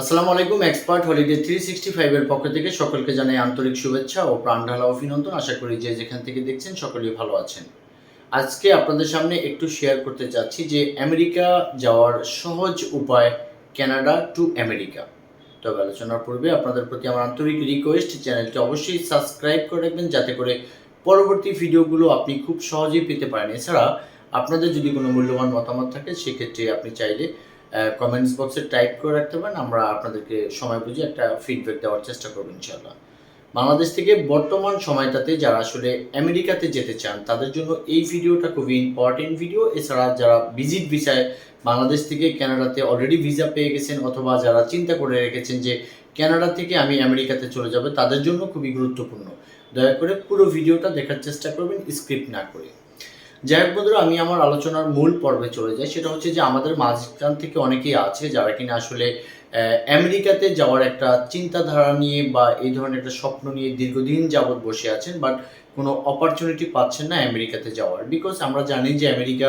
আসসালামু আলাইকুম expert holiday three sixty ফাইভের পক্ষ থেকে সকলকে জানাই আন্তরিক শুভেচ্ছা ও প্রাণঢালা অভিনন্দন। আশা করি যে যেখান থেকে দেখছেন সকলেই ভালো আছেন। আজকে আপনাদের সামনে একটু শেয়ার করতে চাচ্ছি যে আমেরিকা যাওয়ার সহজ উপায় কানাডা টু আমেরিকা তবে আলোচনার পূর্বে আপনাদের প্রতি আমার আন্তরিক রিকোয়েস্ট চ্যানেলটি অবশ্যই সাবস্ক্রাইব করে রাখবেন যাতে করে পরবর্তী ভিডিওগুলো আপনি খুব সহজেই পেতে পারেন। এছাড়া আপনাদের যদি কোনো মূল্যবান মতামত থাকে, সেক্ষেত্রে আপনি চাইলে কমেন্টস বক্সে টাইপ করে রাখতে পারেন, আমরা আপনাদেরকে সময় বুঝে একটা ফিডব্যাক দেওয়ার চেষ্টা করব ইনশাল্লাহ বাংলাদেশ থেকে বর্তমান সময়টাতে যারা আসলে আমেরিকাতে যেতে চান, তাদের জন্য এই ভিডিওটা খুবই ইম্পর্টেন্ট ভিডিও এছাড়া যারা ভিজিট ভিসায় বাংলাদেশ থেকে কানাডাতে অলরেডি ভিসা পেয়ে গেছেন, অথবা যারা চিন্তা করে রেখেছেন যে কানাডা থেকে আমি আমেরিকাতে চলে যাব, তাদের জন্য খুবই গুরুত্বপূর্ণ। দয়া করে পুরো ভিডিওটা দেখার চেষ্টা করবেন স্ক্রিপ্ট না করে। যাই হোক বন্ধুরা, আমি আমার আলোচনার মূল পর্বে চলে যাই। সেটা হচ্ছে যে আমাদের মাঝখান থেকে অনেকেই আছে যারা কিনা আসলে আমেরিকাতে যাওয়ার একটা চিন্তাধারা নিয়ে বা এই ধরনের একটা স্বপ্ন নিয়ে দীর্ঘদিন যাবৎ বসে আছেন বাট কোনো অপরচুনিটি পাচ্ছেন না আমেরিকাতে যাওয়ার। বিকজ আমরা জানি যে আমেরিকা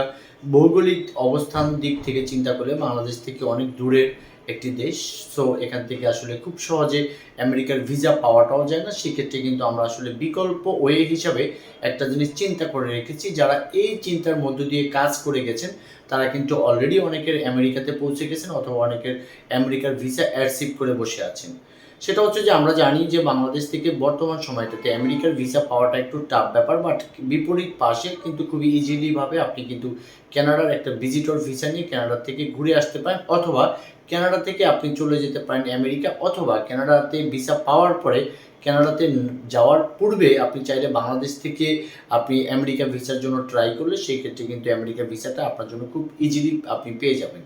ভৌগোলিক অবস্থান দিক থেকে চিন্তা করলে বাংলাদেশ থেকে অনেক দূরের একটি দেশ। সো এখান থেকে আসলে খুব সহজে আমেরিকার ভিসা পাওয়াটাও যায় না। সেক্ষেত্রে কিন্তু আমরা আসলে বিকল্প ওয়ে হিসাবে একটা জিনিস চিন্তা করে রেখেছি। যারা এই চিন্তার মধ্য দিয়ে কাজ করে গেছেন, তারা কিন্তু অলরেডি অনেকের আমেরিকাতে পৌঁছে গেছেন অথবা অনেকের আমেরিকার ভিসা অ্যারসিভ করে বসে আছেন। সেটা হচ্ছে যে, আমরা জানি যে, বাংলাদেশ থেকে বর্তমান সময়টাতে আমেরিকার ভিসা পাওয়াটা একটু টাফ ব্যাপার বাট বিপরীত পাশে কিন্তু খুবই ইজিলিভাবে আপনি কিন্তু কানাডার একটা ভিজিটর ভিসা নিয়ে কানাডা থেকে ঘুরে আসতে পারেন। অথবা কানাডা থেকে আপনি চলে যেতে পারেন আমেরিকা অথবা কানাডাতে ভিসা পাওয়ার পরে কানাডাতে ন- যাওয়ার পূর্বে আপনি চাইলে বাংলাদেশ থেকে আপনি আমেরিকা ভিসার জন্য ট্রাই করলে সেই ক্ষেত্রে কিন্তু আমেরিকা ভিসাটা আপনার জন্য খুব ইজিলি আপনি পেয়ে যাবেন।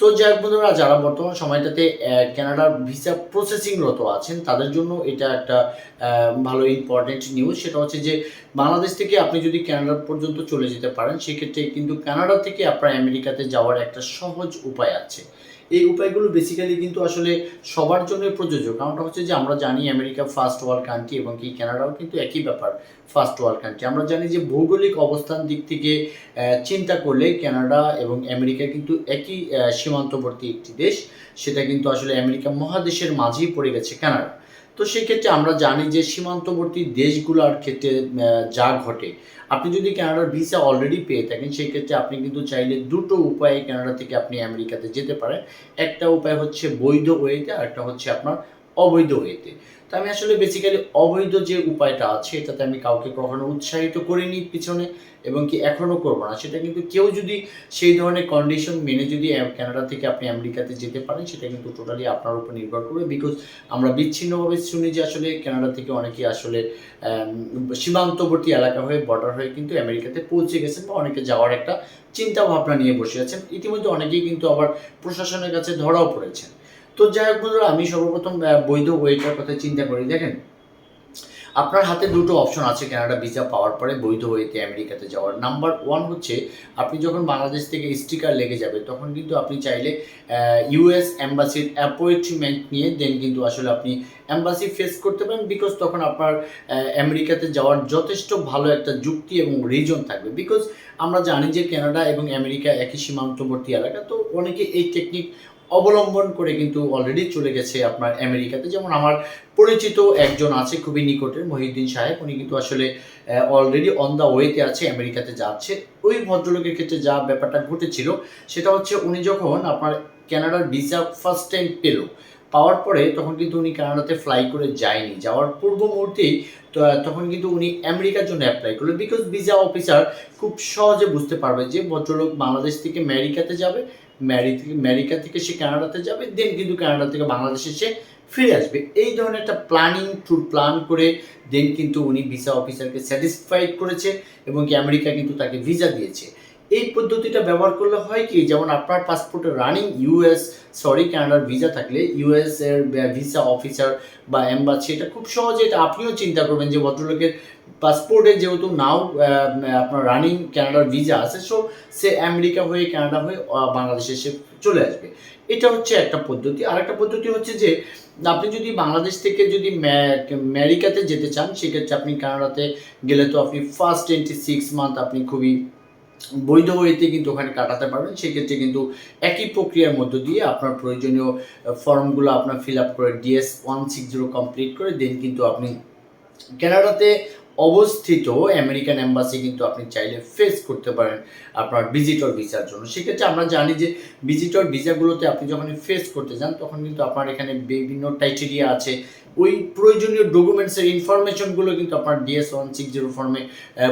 তো যাই বন্ধুরা যারা বর্তমান সময়টাতে আহ, কানাডার ভিসা প্রসেসিংরত আছেন তাদের জন্য এটা একটা ভালো ইম্পর্টেন্ট নিউজ সেটা হচ্ছে যে বাংলাদেশ থেকে আপনি যদি কানাডা পর্যন্ত চলে যেতে পারেন সেক্ষেত্রে কিন্তু কানাডা থেকে আপনার আমেরিকাতে যাওয়ার একটা সহজ উপায় আছে। এই উপায়গুলো বেসিক্যালি কিন্তু আসলে সবার জন্য প্রযোজ্য। কারণটা হচ্ছে যে আমরা জানি আমেরিকা ফার্স্ট ওয়ার্ল্ড কান্ট্রি এবং কি কানাডাও কিন্তু একই ব্যাপার ফার্স্ট ওয়ার্ল্ড কান্ট্রি আমরা জানি যে ভৌগোলিক অবস্থান দিক থেকে চিন্তা করলে কানাডা এবং আমেরিকা কিন্তু একই সীমান্তবর্তী একটি দেশ, সেটা কিন্তু আসলে আমেরিকা মহাদেশের মাঝেই পড়ে গেছে কানাডা। তো সেই ক্ষেত্রে আমরা জানি যে সীমান্তবর্তী দেশগুলোর ক্ষেত্রে যা ঘটে। আপনি যদি ক্যানাডার ভিসা অলরেডি পেয়ে থাকেন সেই ক্ষেত্রে আপনি কিন্তু চাইলে দুটো উপায়ে কানাডা থেকে আপনি আমেরিকাতে যেতে পারেন। একটা উপায় হচ্ছে বৈধ ওয়েতে, আর একটা হচ্ছে আপনার অবৈধ ওয়েতে। তো আমি আসলে বেসিক্যালি অবৈধ যে উপায়টা আছে, এটাতে আমি কাউকে কখনো উৎসাহিত করিনি পিছনে এবং কি এখনও করব না। সেটা কিন্তু কেউ যদি সেই ধরনের কন্ডিশন মেনে যদি কানাডা থেকে আপনি আমেরিকাতে যেতে পারেন, সেটা কিন্তু টোটালি আপনার উপর নির্ভর করবে বিকজ আমরা বিচ্ছিন্নভাবে শুনি যে আসলে কানাডা থেকে অনেকে আসলে সীমান্তবর্তী এলাকা হয়ে বর্ডার হয়ে কিন্তু আমেরিকাতে পৌঁছে গেছেন বা অনেকে যাওয়ার একটা চিন্তা ভাবনা নিয়ে বসে আছেন। ইতিমধ্যে অনেকেই কিন্তু আবার প্রশাসনের কাছে ধরাও পড়েছেন। তো যাই হোক বন্ধুরা, আমি সর্বপ্রথম বৈধ ওয়েটার কথা চিন্তা করি, দেখেন। আপনার হাতে দুটো অপশন আছে কানাডা ভিসা পাওয়ার পরে বৈধ ওয়েতে আমেরিকাতে যাওয়ার। নাম্বার ওয়ান হচ্ছে, আপনি যখন বাংলাদেশ থেকে স্টিকার লেগে যাবে, তখন কিন্তু আপনি চাইলে ইউএস অ্যাম্বাসির অ্যাপয়েন্টমেন্ট নিয়ে দেন কিন্তু আসলে আপনি অ্যাম্বাসি ফেস করতে পারেন বিকজ তখন আপনার আমেরিকাতে যাওয়ার যথেষ্ট ভালো একটা যুক্তি এবং রিজন থাকবে। বিকজ আমরা জানি যে কানাডা এবং আমেরিকা একই সীমান্তবর্তী এলাকা, তো অনেকে এই টেকনিক অবলম্বন করে কিন্তু অলরেডি চলে গেছে আপনার আমেরিকাতে। যেমন আমার পরিচিত একজন আছে, খুবই নিকটের মহিউদ্দিন সাহেব। উনি কিন্তু আসলে অলরেডি অন দ্য ওয়েতে আছে, আমেরিকাতে যাচ্ছে। ওই ভদ্রলোকের ক্ষেত্রে যা ব্যাপারটা ঘটেছিল, সেটা হচ্ছে উনি যখন আপনার কানাডার ভিসা ফার্স্ট টাইম পেল, পাওয়ার পরে তখন কিন্তু উনি কানাডাতে ফ্লাই করে যায়নি। যাওয়ার পূর্ব মুহূর্তেই তখন কিন্তু উনি আমেরিকার জন্য অ্যাপ্লাই করল বিকজ ভিসা অফিসার খুব সহজে বুঝতে পারবে যে ভদ্রলোক বাংলাদেশ থেকে আমেরিকাতে যাবে ম্যারি থেকে আমেরিকা থেকে সে কানাডাতে যাবে দেন কিন্তু কানাডা থেকে বাংলাদেশে সে ফিরে আসবে। এই ধরনের একটা প্ল্যানিং ট্যুর প্ল্যান করে দেন কিন্তু উনি ভিসা অফিসারকে স্যাটিসফাইড করেছে এবং কি আমেরিকা কিন্তু তাকে ভিসা দিয়েছে। এই পদ্ধতিটা ব্যবহার করলে হয় কি? যেমন আপনার পাসপোর্টে রানিং ইউএস সরি কানাডার ভিসা থাকলে ইউএস এর ভিসা অফিসার বা এম্বাসি এটা খুব সহজে এটা আপনিও চিন্তা করবেন যে ভদ্রলোকের পাসপোর্টে যেহেতু নাও আপনার রানিং কানাডার ভিসা আছে সো সে আমেরিকা হয়ে কানাডা হয়ে বাংলাদেশে সে চলে আসবে। এটা হচ্ছে একটা পদ্ধতি। আর একটা পদ্ধতি হচ্ছে যে আপনি যদি বাংলাদেশ থেকে যদি আমেরিকাতে যেতে চান, সেক্ষেত্রে আপনি কানাডাতে গেলে তো আপনি ফার্স্ট টোয়েন্টি সিক্স মান্থ আপনি খুবই বৈধ ওয়েতে কিন্তু ওখানে কাটাতে পারবেন, সেক্ষেত্রে কিন্তু একই প্রক্রিয়ার মধ্য দিয়ে আপনার প্রয়োজনীয় ফর্মগুলো আপনার ফিল আপ করে DS one six zero complete করে দেন কিন্তু আপনি কানাডাতে অবস্থিত আমেরিকান এম্বাসি কিন্তু আপনি চাইলে ফেস করতে পারেন আপনার ভিজিটর ভিসার জন্য। সেক্ষেত্রে আমরা জানি যে ভিজিটর ভিসাগুলোতে আপনি যখন ফেস করতে যান, তখন কিন্তু আপনার এখানে বিভিন্ন টাইটেরিয়া আছে। ওই প্রয়োজনীয় ডকুমেন্টসের ইনফরমেশনগুলো কিন্তু আপনার ডিএস ওয়ান সিক্স জিরো ফর্মে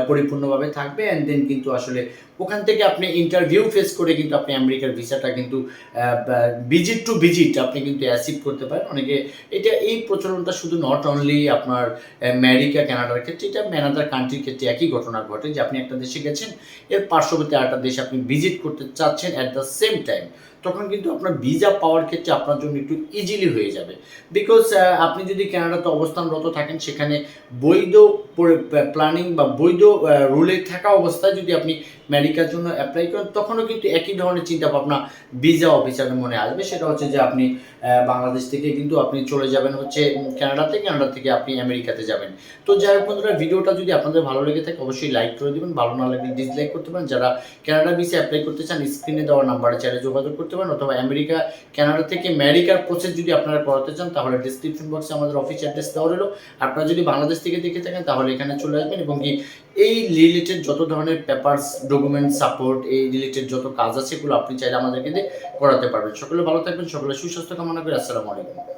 পরিপূর্ণভাবে থাকবে। অ্যান্ড দেন কিন্তু আসলে ওখান থেকে আপনি ইন্টারভিউ ফেস করে কিন্তু আপনি আমেরিকার ভিসাটা কিন্তু ভিজিট টু ভিজিট আপনি কিন্তু অ্যাসিভ করতে পারেন। অনেকে এটা এই প্রচলনটা শুধু নট অনলি আপনার আমেরিকা কানাডার ক্ষেত্রে এটা ম্যানাদার কান্ট্রির ক্ষেত্রে একই ঘটনা ঘটে যে আপনি একটা দেশে গেছেন, এর পার্শ্ববর্তী আরেকটা দেশ আপনি ভিজিট করতে চাচ্ছেন অ্যাট দ্য সেম টাইম তখন কিন্তু আপনার ভিজা পাওয়ার ক্ষেত্রে আপনার জন্য একটু ইজিলি হয়ে যাবে। বিকজ আপনি যদি ক্যানাডাতে অবস্থানরত থাকেন, সেখানে বৈধ প্ল্যানিং বা বৈধ রুলে থাকা অবস্থায় যদি আপনি আমেরিকার জন্য অ্যাপ্লাই করেন তখনও কিন্তু একই ধরনের চিন্তা ভাবনা ভিসা অফিসারের মনে আসবে। সেটা হচ্ছে যে আপনি বাংলাদেশ থেকে কিন্তু আপনি চলে যাবেন হচ্ছে উম, কানাডাতে কানাডা থেকে আপনি আমেরিকাতে যাবেন। তো যাই হোক বন্ধুরা ভিডিওটা যদি আপনাদের ভালো লেগে থাকে অবশ্যই লাইক করে দেবেন। ভালো না লাগলে ডিসলাইক করতে পারেন। যারা কানাডা ভিসা অ্যাপ্লাই করতে চান স্ক্রিনে দেওয়া নাম্বারে চাইলে যোগাযোগ করতে পারেন। অথবা আমেরিকা ক্যানাডা থেকে আমেরিকার প্রসেস যদি আপনারা করাতে চান তাহলে ডিসক্রিপশন বক্সে আমাদের অফিস অ্যাড্রেস দেওয়া রইল। আপনারা যদি বাংলাদেশ থেকে দেখে থাকেন এখানে চলে আসবেন এবং কি এই রিলেটেড যত ধরনের পেপারস ডকুমেন্ট সাপোর্ট এই রিলেটেড যত কাজ আছে এগুলো আপনি চাইলে আমাদেরকে দিয়ে করাতে পারবেন। সকলে ভালো থাকবেন, সকলে সুস্বাস্থ্য কামনা করে। আসসালামু আলাইকুম।